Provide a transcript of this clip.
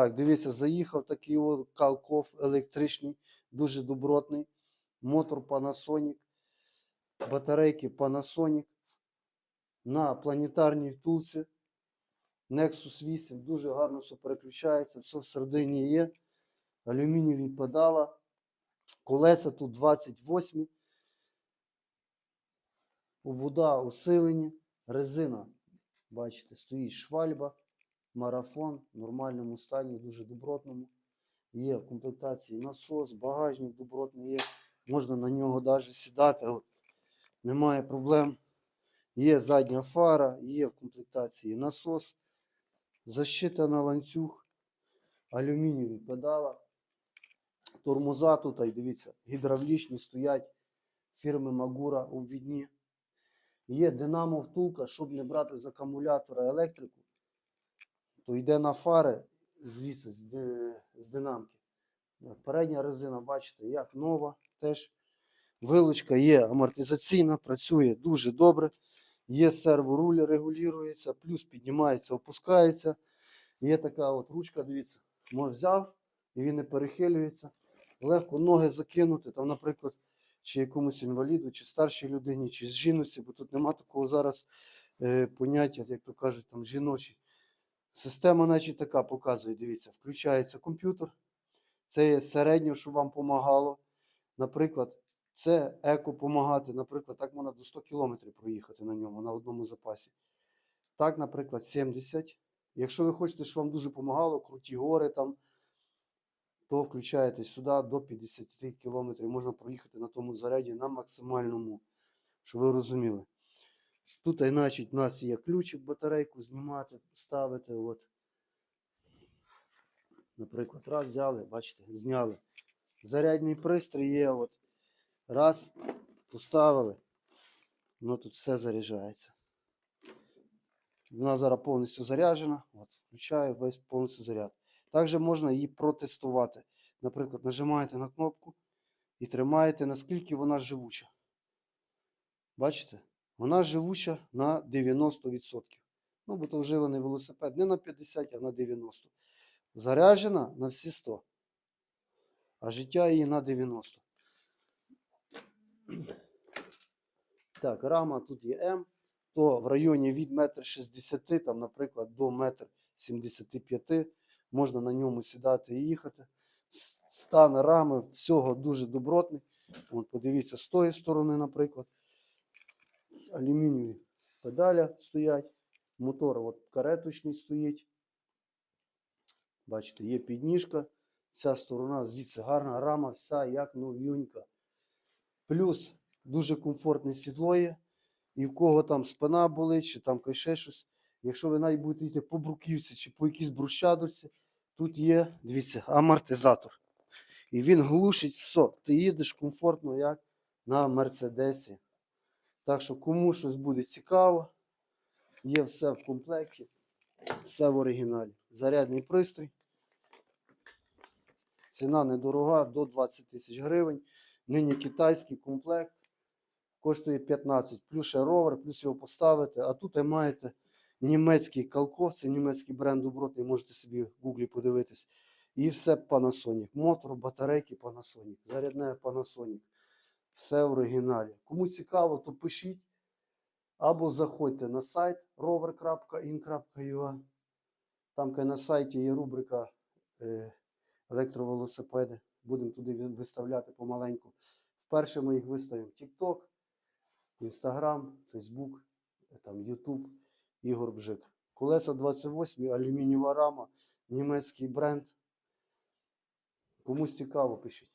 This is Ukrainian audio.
Так, дивіться, заїхав такий от калков електричний, дуже добротний. Мотор Panasonic, батарейки Panasonic на планетарній втулці. Nexus 8 дуже гарно все переключається, все всередині є. Алюмінієві педала. Колеса тут 28. Обвода усилені. Резина, бачите, стоїть швальба, марафон в нормальному стані, дуже добротному. Є в комплектації насос, багажник добротний є. Можна на нього навіть сідати. От. Немає проблем. Є задня фара, є в комплектації насос, защита на ланцюг, алюмінієві педала. Тормоза тут, і дивіться, гідравлічні стоять фірми Магура обвідні. Є динамо втулка, щоб не брати з акумулятора електрику, то йде на фари звідси, з, з динамки. Передня резина, бачите, як нова, теж вилучка є амортизаційна, працює дуже добре. Є серворуль, регулюється, плюс піднімається, опускається. Є така от ручка, дивіться, мов взяв і він не перехилюється. Легко ноги закинути, там, наприклад, чи якомусь інваліду, чи старшій людині, чи жіночці, бо тут нема такого зараз е, поняття, як то кажуть, там жіночі. Система, значить, така показує, дивіться, включається комп'ютер. Це є середньо, щоб вам допомагало. Наприклад, це еко помагати. Наприклад, так можна до 100 км проїхати на ньому на одному запасі. Так, наприклад, 70. Якщо ви хочете, щоб вам дуже допомагало, круті гори там, то включаєте сюди до 50 км. Можна проїхати на тому заряді на максимальному, щоб ви розуміли. Тут, значить, у нас є ключик, батарейку знімати, ставити. От. Наприклад, раз взяли, бачите, зняли. Зарядний пристрій є. От. Раз, поставили. Воно тут все заряджається. Вона зараз повністю заряджена. От, включаю весь повністю заряд. Також можна її протестувати. Наприклад, нажимаєте на кнопку і тримаєте, наскільки вона живуча. Бачите? Вона живуча на 90%. Ну, бо то вживаний велосипед не на 50, а на 90. Заряджена на всі 100. А життя її на 90. Так, рама тут є М, то в районі від 1,60 м, там, наприклад, до 1,75 м можна на ньому сідати і їхати. Стан рами всього дуже добротний. От, подивіться, з тої сторони, наприклад. Алюмінієві педаля стоять. Мотор от, кареточний стоїть. Бачите, є підніжка. Ця сторона, звідси гарна рама, вся як новюнька. Плюс дуже комфортне сідло є. І в кого там спина болить, чи там ще щось. Якщо ви навіть будете йти по бруківці чи по якійсь брусчатості, тут є, дивіться, амортизатор. І він глушить все. Ти їдеш комфортно, як на Мерседесі. Так що кому щось буде цікаво, є все в комплекті, все в оригіналі. Зарядний пристрій. Ціна недорога до 20 тисяч гривень. Нині китайський комплект коштує 15, плюс ще ровер, плюс його поставити. А тут ви маєте німецький калков, це німецький бренд добротний, можете собі в гуглі подивитись. І все Panasonic. Мотор, батарейки Panasonic, зарядне Panasonic. Все в оригіналі. Кому цікаво, то пишіть. Або заходьте на сайт rover.in.ua. Там на сайті є рубрика е, електровелосипеди. Будемо туди виставляти помаленьку. Вперше ми їх виставимо TikTok, Instagram, Facebook, е, там YouTube, Ігор Бжик. Колеса 28, алюмінієва рама, німецький бренд. Комусь цікаво, пишіть.